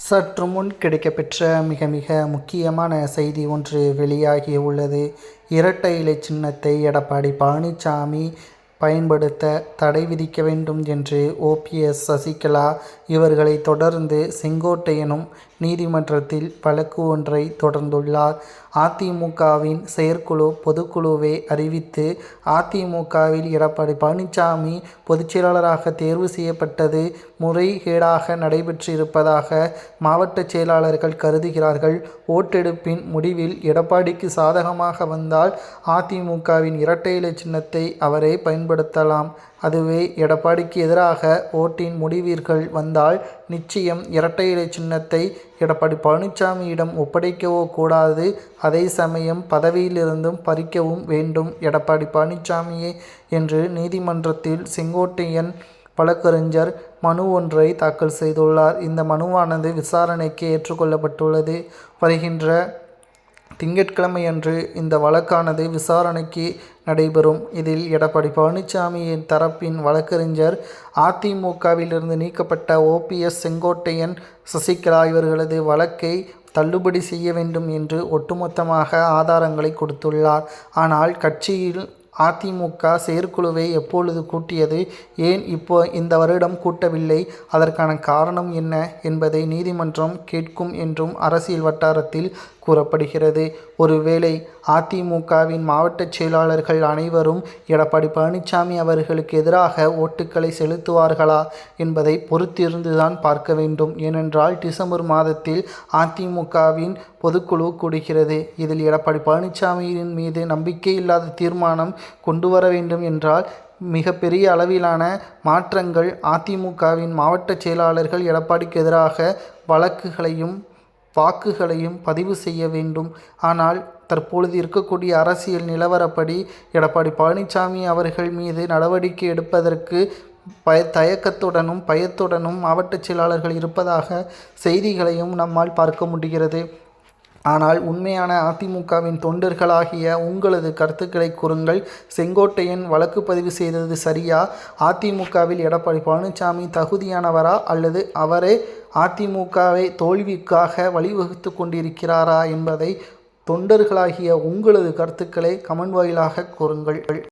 சற்று முன் கிடைக்கப்பெற்ற மிக மிக முக்கியமான செய்தி ஒன்று வெளியாகி உள்ளது இரட்டை இலை சின்னத்தை எடப்பாடி பழனிசாமி பயன்படுத்த தடை விதிக்க வேண்டும் என்று ஓபிஎஸ் சசிகலா இவர்களை தொடர்ந்து செங்கோட்டையனும் நீதிமன்றத்தில் வழக்கு ஒன்றை தொடர்ந்துள்ளார். அதிமுகவின் செயற்குழு பொதுக்குழுவை அறிவித்து அதிமுகவில் எடப்பாடி பழனிசாமி பொதுச்செயலாளராக தேர்வு செய்யப்பட்டது முறைகேடாக நடைபெற்றிருப்பதாக மாவட்ட செயலாளர்கள் கருதுகிறார்கள். ஓட்டெடுப்பின் முடிவில் எடப்பாடிக்கு சாதகமாக வந்தால் அதிமுகவின் இரட்டை இலை சின்னத்தை அவரே பயன்படுத்தலாம். அதுவே எடப்பாடிக்கு எதிராக ஓட்டின் முடிவீர்கள் வந்தால் நிச்சயம் இரட்டை இலை சின்னத்தை எடப்பாடி பழனிசாமியிடம் ஒப்படைக்கவோ கூடாது. அதே சமயம் பதவியிலிருந்தும் பறிக்கவும் வேண்டும் எடப்பாடி பழனிசாமியே என்று நீதிமன்றத்தில் செங்கோட்டையன் வழக்கறிஞர் மனு ஒன்றை தாக்கல் செய்துள்ளார். இந்த மனுவானது விசாரணைக்கு ஏற்றுக்கொள்ளப்பட்டுள்ளது. வருகின்ற திங்கட்கிழமையன்று இந்த வழக்கானது விசாரணைக்கு நடைபெறும். இதில் எடப்பாடி பழனிசாமியின் தரப்பின் வழக்கறிஞர் அதிமுகவிலிருந்து நீக்கப்பட்ட ஓபிஎஸ் செங்கோட்டையன் சசிகலா இவர்களது வழக்கை தள்ளுபடி செய்ய வேண்டும் என்று ஒட்டுமொத்தமாக ஆதாரங்களை கொடுத்துள்ளார். ஆனால் கட்சியில் அதிமுக செயற்குழுவை எப்பொழுது கூட்டியது? ஏன் இப்போ இந்த வருடம் கூட்டவில்லை? அதற்கான காரணம் என்ன என்பதை நீதிமன்றம் கேட்கும் என்றும் அரசியல் வட்டாரத்தில் கூறப்படுகிறது. ஒருவேளை அதிமுகவின் மாவட்ட செயலாளர்கள் அனைவரும் எடப்பாடி பழனிசாமி அவர்களுக்கு எதிராக ஓட்டுக்களை செலுத்துவார்களா என்பதை பொறுத்திருந்துதான் பார்க்க வேண்டும். ஏனென்றால் டிசம்பர் மாதத்தில் அதிமுகவின் பொதுக்குழு கூடுகிறது. இதில் எடப்பாடி பழனிசாமியின் மீது நம்பிக்கை இல்லாத தீர்மானம் கொண்டு வர வேண்டும் என்றால் மிகப்பெரிய அளவிலான மாற்றங்கள் அதிமுகவின் மாவட்ட செயலாளர்கள் எடப்பாடிக்கு எதிராக வழக்குகளையும் வாக்குகளையும் பதிவு செய்ய வேண்டும். ஆனால் தற்பொழுது இருக்கக்கூடிய அரசியல் நிலவரப்படி எடப்பாடி பழனிசாமி அவர்கள் மீது நடவடிக்கை எடுப்பதற்கு பய தயக்கத்துடனும் பயத்துடனும் மாவட்ட செயலாளர்கள் இருப்பதாக செய்திகளையும் நம்மால் பார்க்க முடிகிறது. ஆனால் உண்மையான அதிமுகவின் தொண்டர்களாகிய உங்களது கருத்துக்களை கூறுங்கள். செங்கோட்டையன் வழக்கு பதிவு செய்தது சரியா? அதிமுகவில் எடப்பாடி பழனிசாமி தகுதியானவரா? அல்லது அவரே அதிமுகவை தோல்விக்காக வழிவகுத்து கொண்டிருக்கிறாரா என்பதை தொண்டர்களாகிய உங்களது கருத்துக்களை கமெண்ட் வாயிலாக கூறுங்கள்.